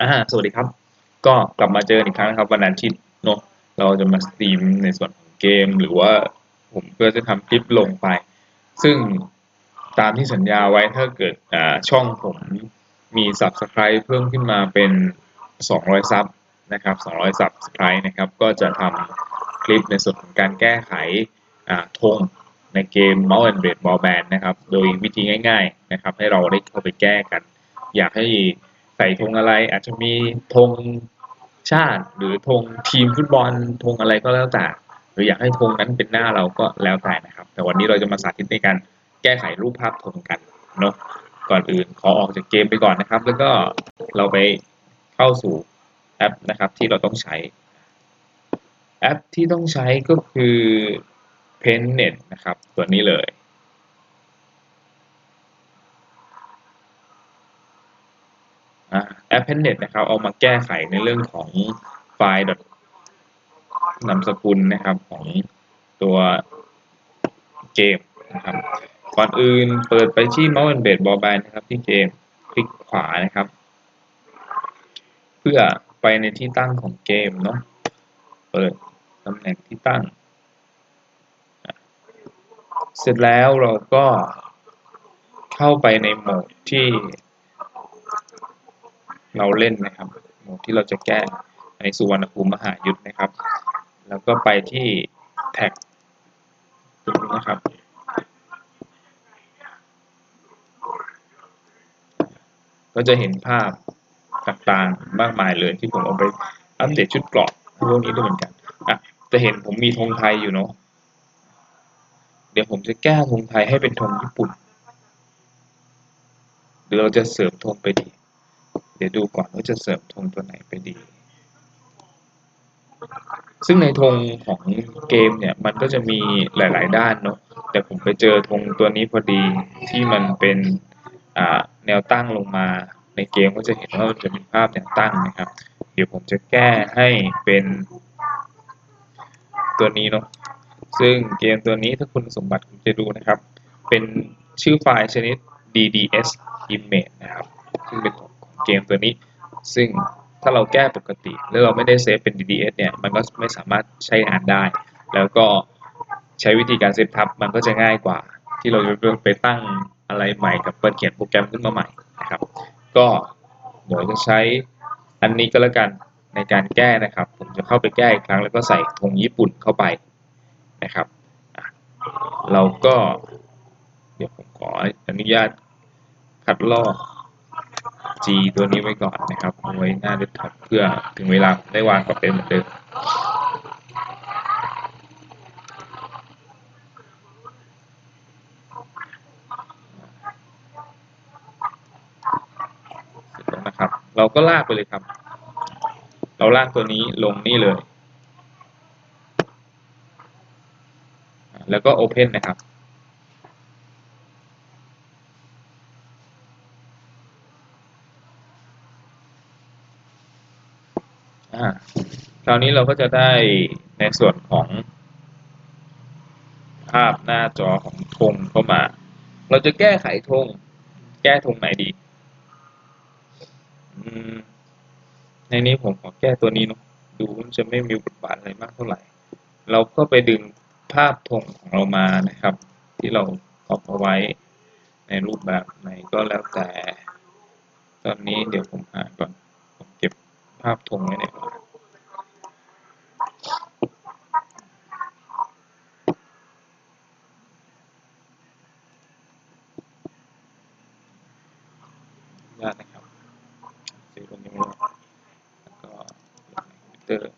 อ่าสวัสดีครับ ก็กลับมาเจออีกครั้งนะครับวันอาทิตย์เนอะเราจะมาสตรีมในส่วนของเกม หรือว่าผมก็จะทำคลิปลงไป ซึ่งตามที่สัญญาไว้ถ้าเกิดอ่าช่องผมมี Subscribe เพิ่มขึ้นมาเป็น 200 ซับนะครับ 200 Subscribe นะครับ ก็จะทำคลิปในส่วนของการแก้ไขอ่าธงในเกม Mouse and Blade Ball Band นะครับ โดยวิธีง่าย ๆ นะครับ ให้เราได้เข้าไปแก้กัน อยากให้ ใส่ธงอะไร อาจจะมีธงชาติ หรือธงทีมฟุตบอลธงอะไรก็แล้วแต่หรืออยากให้ธงนั้นเป็นหน้าเราก็แล้วแต่นะครับ แต่วันนี้เราจะมาสาธิตในการแก้ไขรูปภาพธงกันเนาะก่อนอื่นขอออกจากเกมไปก่อนนะครับ แล้วก็เราไปเข้าสู่แอปนะครับที่เราต้องใช้ แอปที่ต้องใช้ก็คือ p a n t n e t นะครับ ตัวนี้เลย อ่าแอป PaintNet นะครับ เอามาแก้ไขในเรื่องของไฟล์นามสกุลนะครับของตัวเกมนะครับ ก่อนอื่นเปิดไปที่ Mouse and Blade Ball Band นะครับที่เกมคลิกขวานะครับ เพื่อไปในที่ตั้งของเกมเนาะ เปิดตำแหน่งที่ตั้ง เสร็จแล้วเราก็เข้าไปในโหมดที่ เราเล่นนะครับโหมดที่เราจะแก้ในสุวรรณภูมิมหายุทธนะครับ แล้วก็ไปที่แท็กตรงนี้นะครับ ก็จะเห็นภาพต่างๆมากมายเลยที่ผมเอาไปอัปเดตชุดเกราะพวกนี้ด้วยเหมือนกันอะจะเห็นผมมีธงไทยอยู่เนาะเดี๋ยวผมจะแก้ธงไทยให้เป็นธงญี่ปุ่นหรือเราจะเสริมธงไปดี เดี๋ยวดูก่อนว่าจะเสริมธงตัวไหนไปดี ซึ่งในธงของเกมเนี่ยมันก็จะมีหลาย ๆ ด้านเนาะ แต่ผมไปเจอธงตัวนี้พอดีที่มันเป็นแนวตั้งลงมาในเกมก็จะเห็นว่ามันจะมีภาพแนวตั้งนะครับ เดี๋ยวผมจะแก้ให้เป็นตัวนี้เนาะ ซึ่งเกมตัวนี้ถ้าคุณสมบัติคุณจะดูนะครับ เป็นชื่อไฟล์ชนิด DDS image นะครับ ซึ่งเป็นของ เกมตัวนี้ ซึ่งถ้าเราแก้ปกติ แล้วเราไม่ได้เซฟเป็น DDS เนี่ย มันก็ไม่สามารถใช้งานได้ แล้วก็ใช้วิธีการเซฟทับมันก็จะง่ายกว่า ที่เราจะไปตั้งอะไรใหม่กับเปิดเขียนโปรแกรมขึ้นมาใหม่นะครับ ก็เดี๋ยวจะใช้อันนี้ก็แล้วกันในการแก้นะครับ ผมจะเข้าไปแก้อีกครั้งแล้วก็ใส่ธงญี่ปุ่นเข้าไปนะครับ เราก็ เดี๋ยวผมขออนุญาตคัดลอก G ตัวนี้ไว้ก่อนนะครับเอาไว้หน้าเดสก์ท็อปเพื่อถึงเวลาได้วางกับเป็นเหมือนเดิมนะครับ เราก็ลากไปเลยครับ เราลากตัวนี้ลงนี่เลย แล้วก็ Open นะครับ อ่าค ราวนี้เราก็จะได้ในส่วนของภาพหน้าจอของธงเข้ามา เราจะแก้ไขธง แก้ธงไหนดีในนี้ผมขอแก้ตัวนี้เนาะ ดูมันจะไม่มีบทบาทอะไรมากเท่าไหร่ เราก็ไปดึงภาพธงของเรามานะครับ ที่เราครอบเอาไว้ในรูปแบบไหนก็แล้วแต่ ตอนนี้เดี๋ยวผมหาก่อน ผมเก็บภาพธงไว้ในก่อนญาตนะครับเซฟวันนี้ไว้ก่อนแล้วก็ลงในคอมพิวเตอร์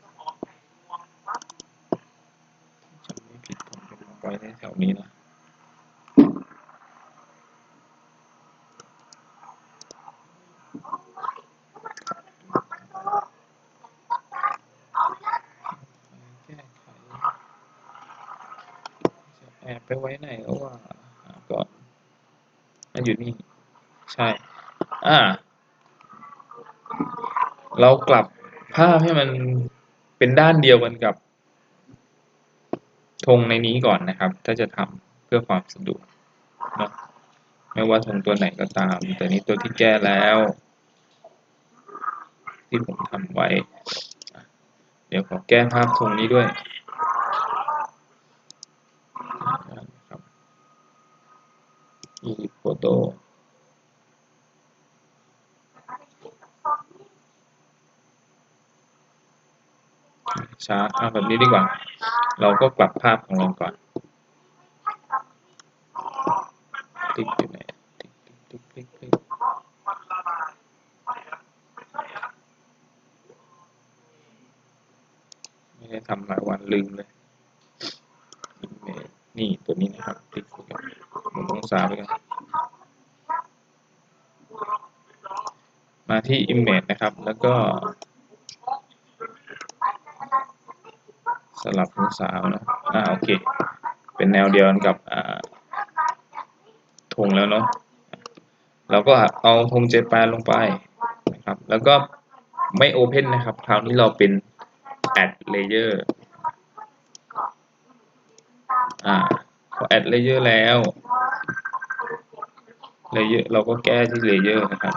จะไม่ผิดผมจะมาไว้ในแถวนี้นะ แก้ไขจะแอบไปไว้ไหนแล้วว่าหาก่อนมันอยู่นี่ ใช่ อ่า เรากลับภาพให้มันเป็นด้านเดียวกันกับธงในนี้ก่อนนะครับ ถ้าจะทำเพื่อความสะดวกเนาะไม่ว่าธงตัวไหนก็ตาม แต่นี้ตัวที่แก้แล้ว ที่ผมทำไว้ เดี๋ยวขอแก้ภาพตรงนี้ด้วยอีโฟโต้ ช้าเอาแบบนี้ดีกว่า เราก็ปรับภาพของเราก่อนติ๊กอยู่ไหนติ๊กติ๊กติ๊กติ๊กติ๊กไม่ได้ทำหลายวันลืมเลย Image นี่ตัวนี้นะครับ ติ๊กไปก่อนหมุนองศาไปก่อนมาที่ Image นะครับ แล้วก็ สลับองศาเอานะ อ่า โอเค เป็นแนวเดียวกันกับอ่าธงแล้วเนาะเราก็เอาธงเจแปนลงไปนะครับ แล้วก็ไม่ Open นนะครับ คราวนี้เราเป็น Add Layer อ่าพอ Add Layer แล้ว Layer เราก็แก้ที่ Layer นะครับ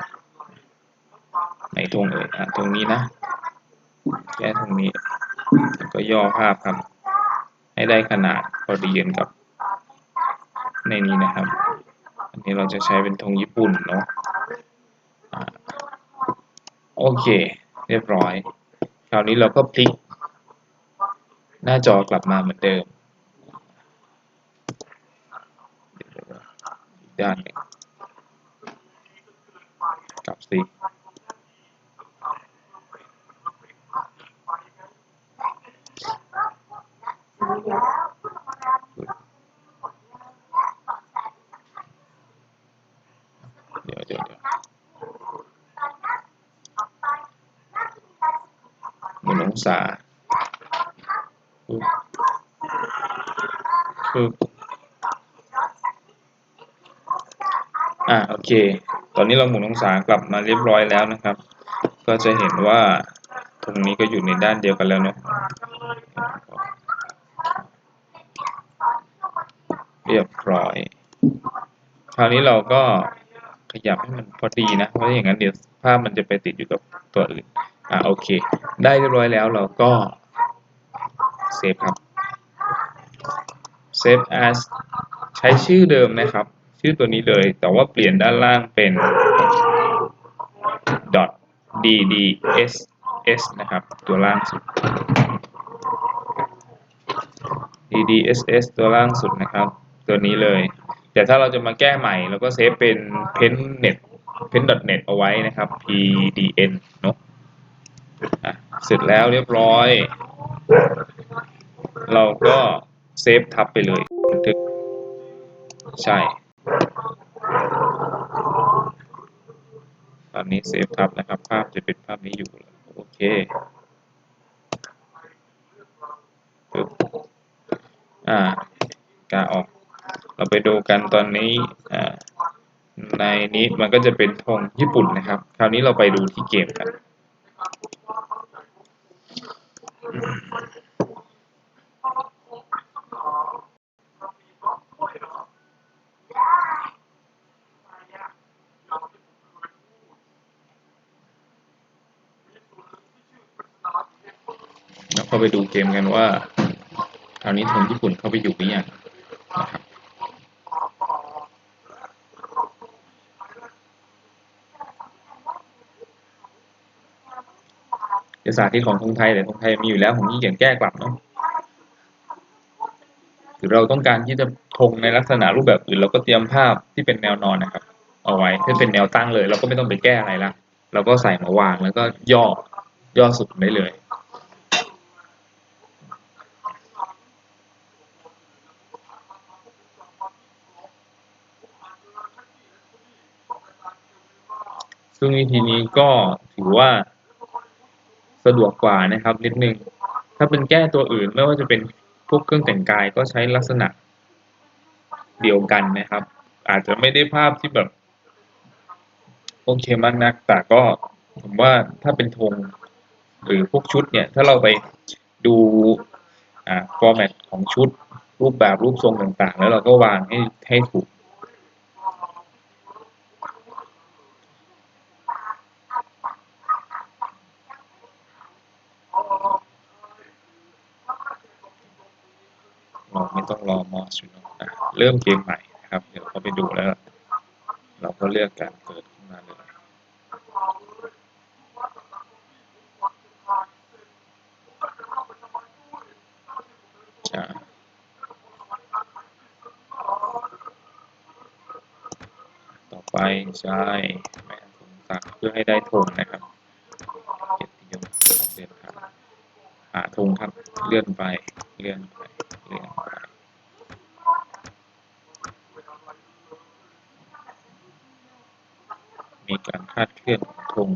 ในธงเอ่ยอะตรงนี้นะ แก้ตรงนี้ ก็ย่อภาพครับ ให้ได้ขนาดพอดีกันกับ ในนี้นะครับ อันนี้เราจะใช้เป็นธงญี่ปุ่นเนาะอ่าโอเค เรียบร้อย คราวนี้เราก็พลิก หน้าจอกลับมาเหมือนเดิมด้านหนึ่งกลับสิ เดี๋ยวเดี๋ยวเดี๋ยวหมุนองศาปึ๊บอ่าโอเค ตอนนี้เราหมุนองศากลับมาเรียบร้อยแล้วนะครับ ก็จะเห็นว่าตรงนี้ก็อยู่ในด้านเดียวกันแล้วเนาะ เรียบร้อย คราวนี้เราก็ขยับให้มันพอดีนะ เพราะอย่างนั้นเดี๋ยวภาพมันจะไปติดอยู่กับตัวอื่น อ่าโอเค ได้เรียบร้อยแล้วเราก็เซฟครับ save as ใช้ชื่อเดิมนะครับ ชื่อตัวนี้เลย แต่ว่าเปลี่ยนด้านล่างเป็น dot ddss นะครับ ตัวล่างสุด ddss ตัวล่างสุดนะครับ ตัวนี้เลย แต่ถ้าเราจะมาแก้ใหม่เราก็เซฟเป็น pennet pen.net เอาไว้นะครับ pdn เนอะอะเสร็จแล้วเรียบร้อย เราก็เซฟทับไปเลยบันทึกใช่ ตอนนี้เซฟทับนะครับ ภาพจะเป็นภาพนี้อยู่ โอเคปึ๊บอ่ากาออก เราไปดูกันตอนนี้ในนี้มันก็จะเป็นธงญี่ปุ่นนะครับ คราวนี้เราไปดูที่เกมกันเราเข้าไปดูเกมกันว่าคราวนี้ธงญี่ปุ่นเข้าไปอยู่หรือยังนะครับ เอกสารที่ของธงไทยแต่ธงไทยมีอยู่แล้วผมขี้เกียจแก้กลับเนาะหรือเราต้องการที่จะธงในลักษณะรูปแบบอื่นเราก็เตรียมภาพที่เป็นแนวนอนนะครับ เอาไว้ถ้าเป็นแนวตั้งเลย เราก็ไม่ต้องไปแก้อะไรละเราก็ใส่มาวางแล้วก็ย่อย่อสุดได้เลยซึ่งวิธีนี้ก็ถือว่า สะดวกกว่านะครับนิดนึง ถ้าเป็นแก้ตัวอื่นไม่ว่าจะเป็นพวกเครื่องแต่งกายก็ใช้ลักษณะเดียวกันนะครับ อาจจะไม่ได้ภาพที่แบบ โอเคมากนัก แต่ก็ผมว่าถ้าเป็นธงหรือพวกชุดเนี่ย ถ้าเราไปดูอ่าฟอร์แมตของชุดรูปแบบรูปทรงต่างๆ แล้วเราก็วางให้ให้ถูก อ เราไม่ ต้องรอมอสอยู่เนะเริ่มเกมใหม่นะครับ เดี๋ยวเขาไปดูแล้ว เราก็เลือกการเกิดขึ้นมาเลยอ่าต่อไปใช้แม่ถุงตักเพื่อให้ได้ธงนะครับเกียรติยศเดินทางหาธงครับเลื่อนไปเลื่อนไป เลื่อนไป มีการ คาดเคลื่อนของธง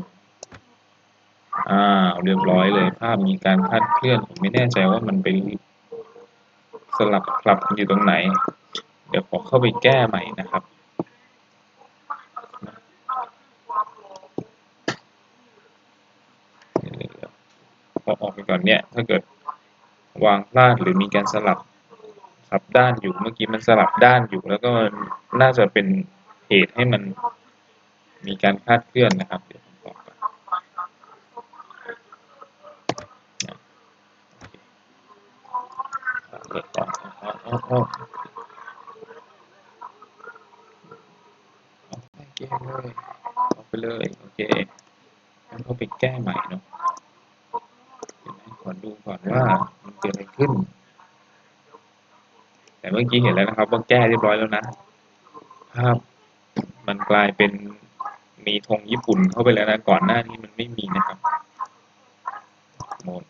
อ้าวเรียบร้อยเลยภาพมีการคาดเคลื่อนผมไม่แน่ใจว่ามันเป็นสลับกลับกันอยู่ตรงไหน เดี๋ยวขอเข้าไปแก้ใหม่นะครับพอออกไปก่อนเนี่ยถ้าเกิดวางพลาดหรือมีการสลับสลับด้านอยู่เมื่อกี้มันสลับด้านอยู่ แล้วก็น่าจะเป็นเหตุให้มัน มีการคลาดเคลื่อนนะครับเดี๋ยวผมบอกก่อนเปิดก่อนเอาเอาเอาเอเกมเลยเอาไปเลย โอเคงั้นเขาไปแก้ใหม่เนาะเดี๋ยวให้ขอดูก่อนว่ามันเกิดอะไรขึ้น แต่เมื่อกี้เห็นแล้วนะครับว่าแก้เรียบร้อยแล้วนะ ภาพมันกลายเป็น มีธงญี่ปุ่นเข้าไปแล้วนะก่อนหน้านี้มันไม่มีนะครับโหมด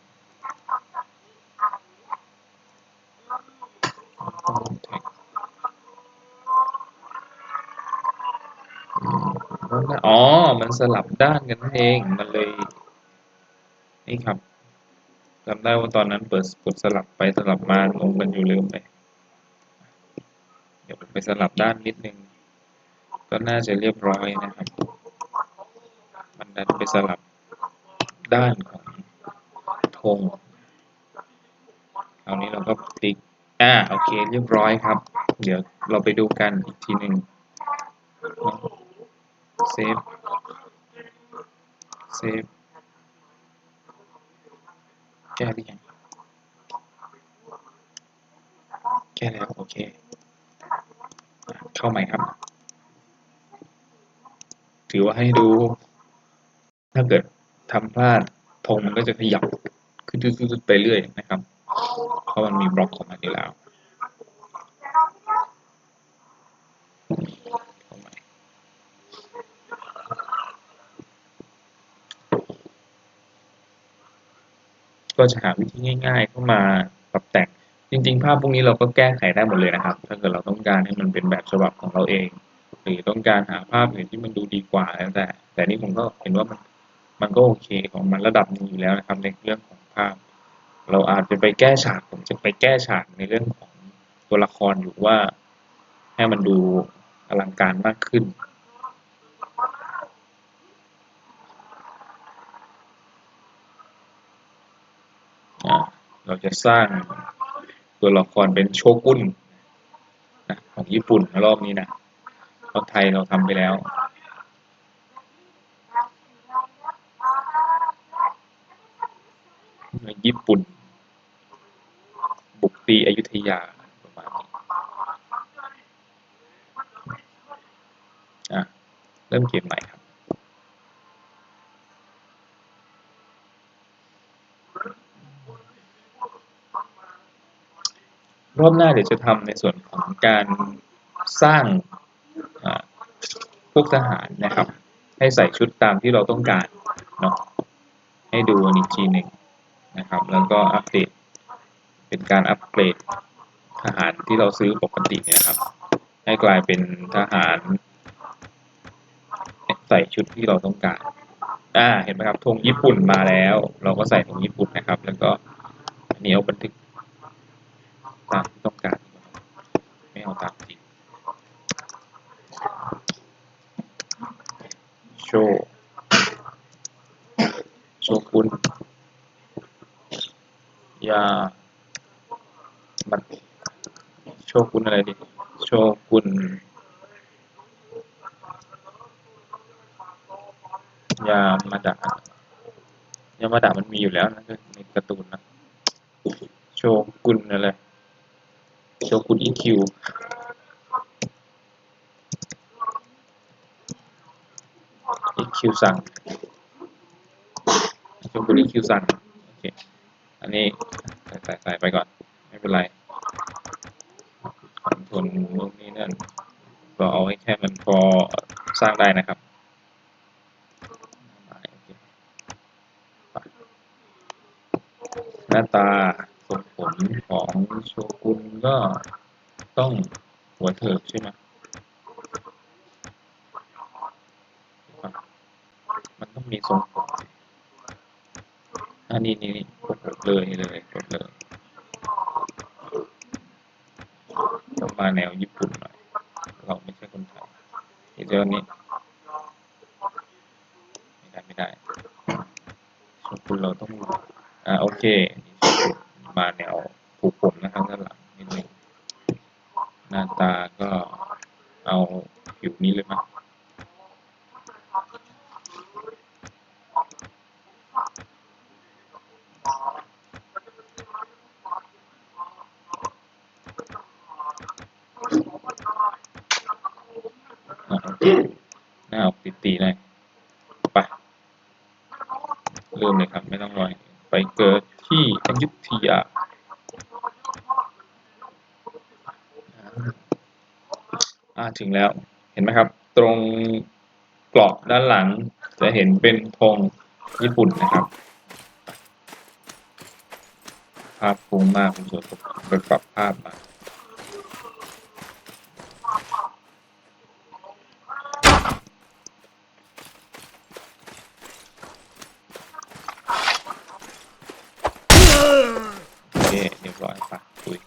อ๋อ มันสลับด้านกันเอง มันเลย นี่ครับจำได้ว่าตอนนั้นเปิดกดสลับไปสลับมางงกันอยู่ลืมไป เดี๋ยวผมไปสลับด้านนิดนึง ก็น่าจะเรียบร้อยนะครับ มันดันไปสลับด้านของธงคราวนี้เราก็ติ๊ก อ่า โอเค เรียบร้อยครับ เดี๋ยวเราไปดูกันอีกทีหนึ่งเซฟ เซฟ แก้หรือยังแก้แล้ว โอเค เข้าใหม่ครับ ถือว่าให้ดู ถ้าเกิดทำพลาดธงมันก็จะขยับขึ้นจุดๆไปเรื่อยนะครับ เพราะมันมีบล็อกของมันอยู่แล้วก็จะหาวิธีง่าย ๆ เข้ามาปรับแต่ง จริง ๆ ภาพพวกนี้เราก็แก้ไขได้หมดเลยนะครับ ถ้าเกิดเราต้องการให้มันเป็นแบบฉบับของเราเอง หรือต้องการหาภาพอื่นที่มันดูดีกว่าแล้วแต่ แต่นี่ผมก็เห็นว่ามัน มันก็โอเคของมันระดับหนึงอยู่แล้วนะครับ ในเรื่องของภาพ เราอาจจะไปแก้ฉากผมจะไปแก้ฉากในเรื่องของตัวละครอยู่ว่าให้มันดูอลังการมากขึ้นเราจะสร้างตัวละครเป็นโชกุนนะของญี่ปุ่นรอบนี้นะเพราะไทยเราทำไปแล้ว ญี่ปุ่น บุกตีอยุธยาประมาณนี้อะเริ่มเกมใหม่ครับรอบหน้าเดี๋ยวจะทำในส่วนของการสร้างพวกทหารนะครับ ให้ใส่ชุดตามที่เราต้องการเนาะให้ดูอีกทีหนึ่ง นะครับ แล้วก็อัปเดต เป็นการอัปเกรดทหารที่เราซื้อปกติเนี่ยครับ ให้กลายเป็นทหาร ใส่ชุดที่เราต้องการ อ่า เห็นไหมครับธงญี่ปุ่นมาแล้ว เราก็ใส่ธงญี่ปุ่นนะครับ แล้วก็อันนี้เอาบันทึกตามที่ต้องการ ไม่เอาตามจริง โชว์โชกุน ยามันโชกุนอะไรดิ โชกุนยามาดะยามาดะมันมีอยู่แล้วนะในการ์ตูนนะ โชกุนอะไร โชกุนอีคิวอีคิวสั่งโชกุนอีคิวสั่ง ส่ใส่ใส่ไปก่อน ไม่เป็นไรคอนโทรลนู่นนี่นั่นก็เอาให้แค่มันพอสร้างได้นะครับหน้าตาทรงผมของโชกุนก็ต้องหัวเถิกใช่ไหมมันต้องมีทรงผมอันนี้นี่นี่กดเลยเลยกดเลย ต้อง มาแนวญี่ปุ่นหน่อย เราไม่ใช่คนไทยเดี๋ยวนี้ ไม่ได้ ไม่ได้โชกุนเราต้องอ่าโอเคนี่โชกุนมาแนวผูกผมนะครับด้านหลังนิดนึงหน้าตาก็เอาผิวนี้เลยมั้ยอ่าโอเค หน้าออกตีๆหน่อยไปเริ่มเลยครับ ไม่ต้องรอไปเกิดที่อยุธยาอ่าถึงแล้วเห็นไหมครับ ตรงกราะด้านหลังจะเห็นเป็นธงญี่ปุ่นนะครับภาพฟุ้งมากผมสวนผมไปปรับภาพมา โอ เคเรียบร้อยปะคุย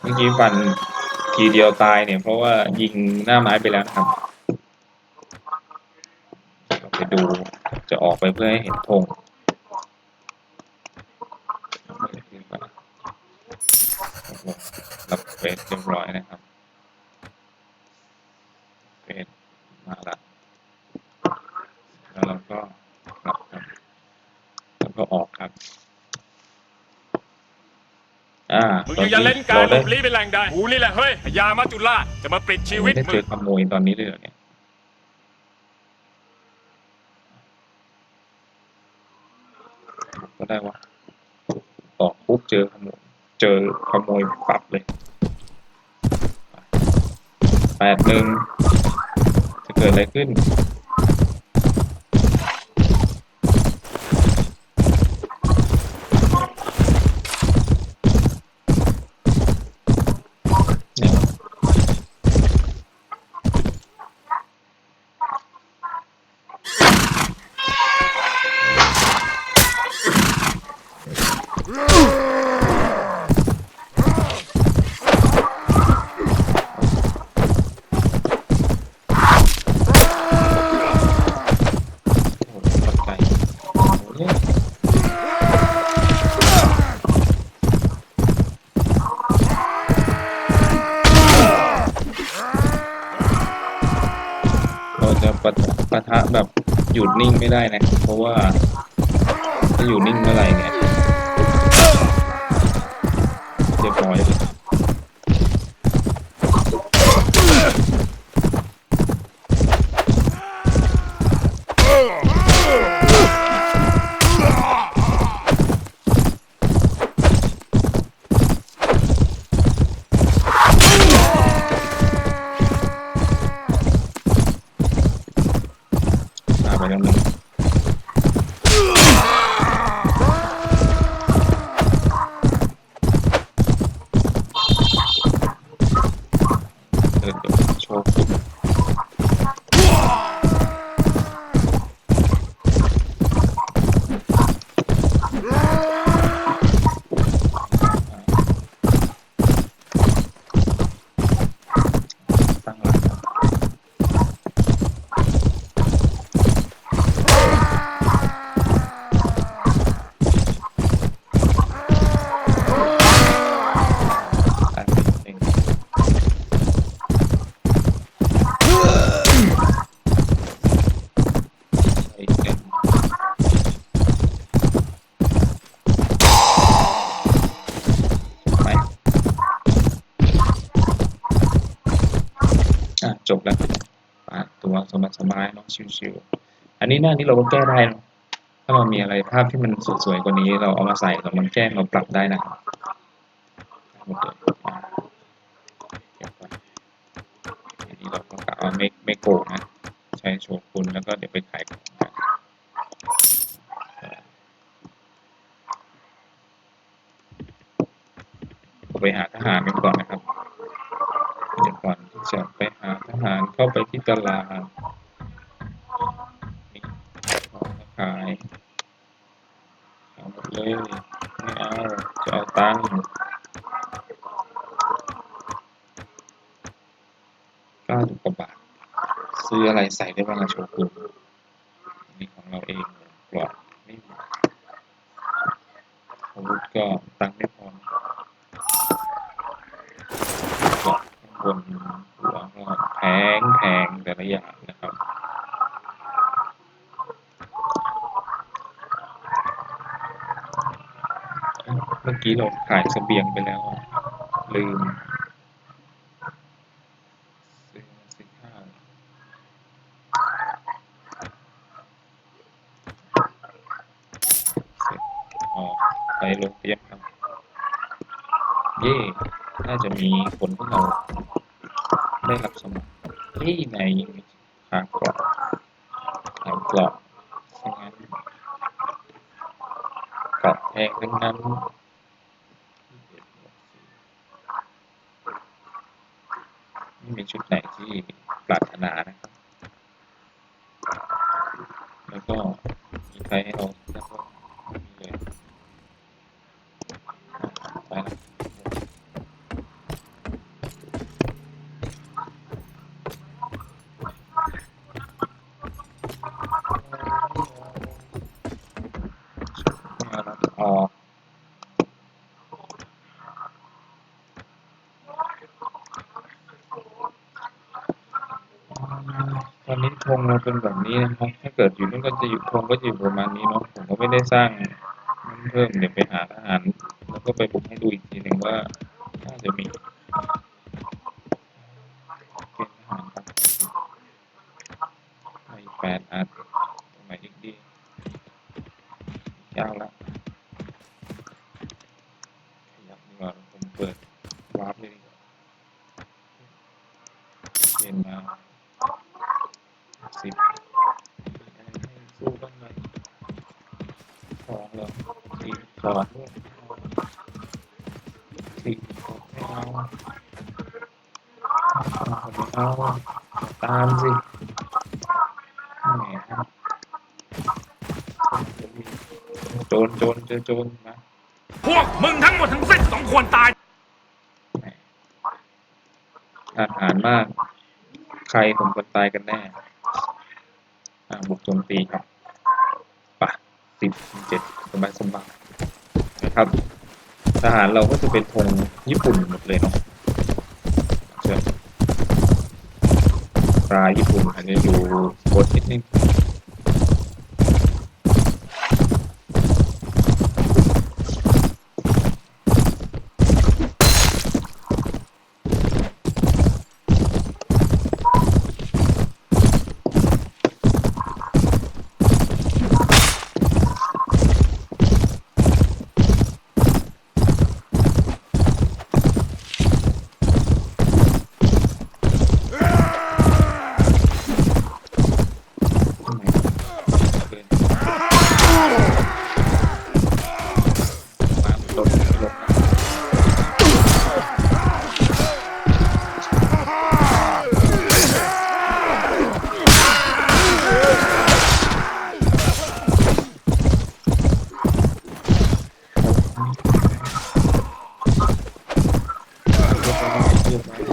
เมื่อกี้ฟันทีเดียวตายเนี่ย เพราะว่ายิงหน้าไม้ไปแล้วนะครับไปดูจะออกไปเพื่อให้เห็นธงรับเฟสเรียบร้อยนะครับเฟสมาละแล้วเราก็กลับครับ แล้วก็ออกครับ อ่า มึ งตอนอย่านี้เล่นการเราหลได้บลี้เป็นแหล่งใดกูนี่แหละเฮ้ยพญามัจจุราชจะมาปลิดชีวิตได้มึเจองขโมยตอนนี้เลยเหรอเนี่ยก็ได้วะออกปุ๊บเจอขโมยเจอขโมยปรับเลยแปดหนึ่งจะเกิดอะไรขึ้น เนี่ย โอ้โหตกใจโอ้โหเนี่ยเราจะ ปะทะปะทะแบบหยุดนิ่งไม่ได้นะ เพราะว่าถ้าอยู่นิ่งเมื่อไหร่เนี่ยเรียบร้อยเลยตามไปแล้วหนึ่งเดินกับโชว์ฟุตตั้งหลักครับ ตายไปเอง จบแล้วปาดตัวสบายๆเนาะ ชิวๆอันนี้หน้านี้เราก็แก้ได้นะถ้าเรามีอะไรภาพที่มันสวยๆกว่านี้ เราเอามาใส่เรามันแจ้เราปรับได้นะครับอันนี้เราก็เอาไม่ไม่โกงนะใช้โชกุนแล้วก็เดี๋ยวไปขายของไปหาทหารกันก่อนนะครับ เดี๋ยวก่อนที่จะไปหาทหารเข้าไปที่ตลาดนี่ของมาขาย เลยไม่เอาจะเอาตังค์เก้าสิบกว่าบาท ซื้ออะไรใส่ได้บ้างอะโชกุนนี่ของเราเองปลอดไม่มีอาวุธก็ตังค์ไม่พอก็ข้างบนหัวก็แพงแพงแต่ละอย่างนะครับ เมื่อกี้เรา ขายเสบียงไปแล้วอะ ลืมซื้อมาสิบห้าเสร็จออกไปโรงพยาบาลเย่น่าจะมีคนที่เราได้รับสมัครที่ในขากรอบขากรอบฉะนั้นกรอบแพงทั้งนั้น ไม่มีชุดไหนที่ปรารถนานะครับ แล้วก็มีใครให้เราแล้วก็ไม่มีเลยไปละมาแล้วออก ตอนนี้ธงเราเป็ นี้นะครับ ถ้าเกิดอยู่นู่นก็จะอยู่ธงก็จะอยู่ประมาณนี้เนาะ ผมก็ไม่ได้สร้างมันเพิ่มเดี๋ยวไปหาทหารแล้วก็ไปบุกให้ดูอีกทีหนึ่งว่าน่าจะมีเกณฑ์ทหารครับไปแปดอันตรงไหนอีกดียาวละขยับดีกว่าผมเปิดวาร์ปเลยดีกว่าเกณฑ์มา สิบมีอะไรให้สู้บ้างไหมของเหรอสี่สอนด้วยสี่ไม่เอาไม่เอาตามสิแหมโจรโจร เจอโจรนะพวกมึงทั้งหมดทั้งสิ้นสมควรตายแหมอาหารมาก ใครผมคนตายกันแน่อ่าบุกโจมตีครับปะสิบเจ็ดสบายสบายนะครับทหารเราก็จะเป็นธงญี่ปุ่นหมดเลยเนาะเชิญปลาญี่ปุ่นอันนี้อยู่บนนิดนึงทำไมเกินมาหลบหลบเรียบร้อย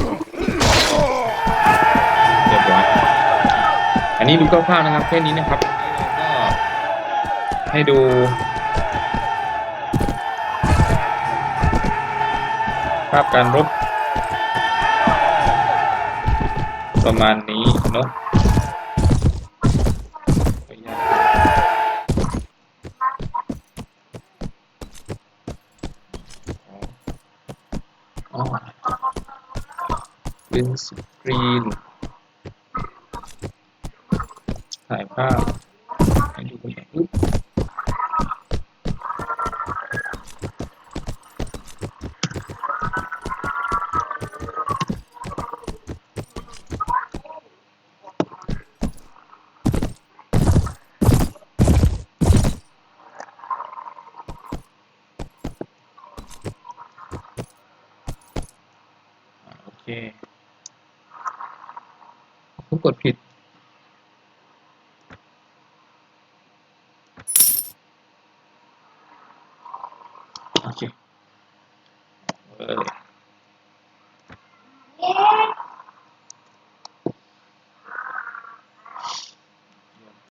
เรียบร้อย อันนี้ดู คร่าวๆนะครับแค่นี้นะครับก็ให้ดูภาพการรบประมาณนี้เนาะออนุญาตอ๋อเป็นสกรีน ถ่ายภาพ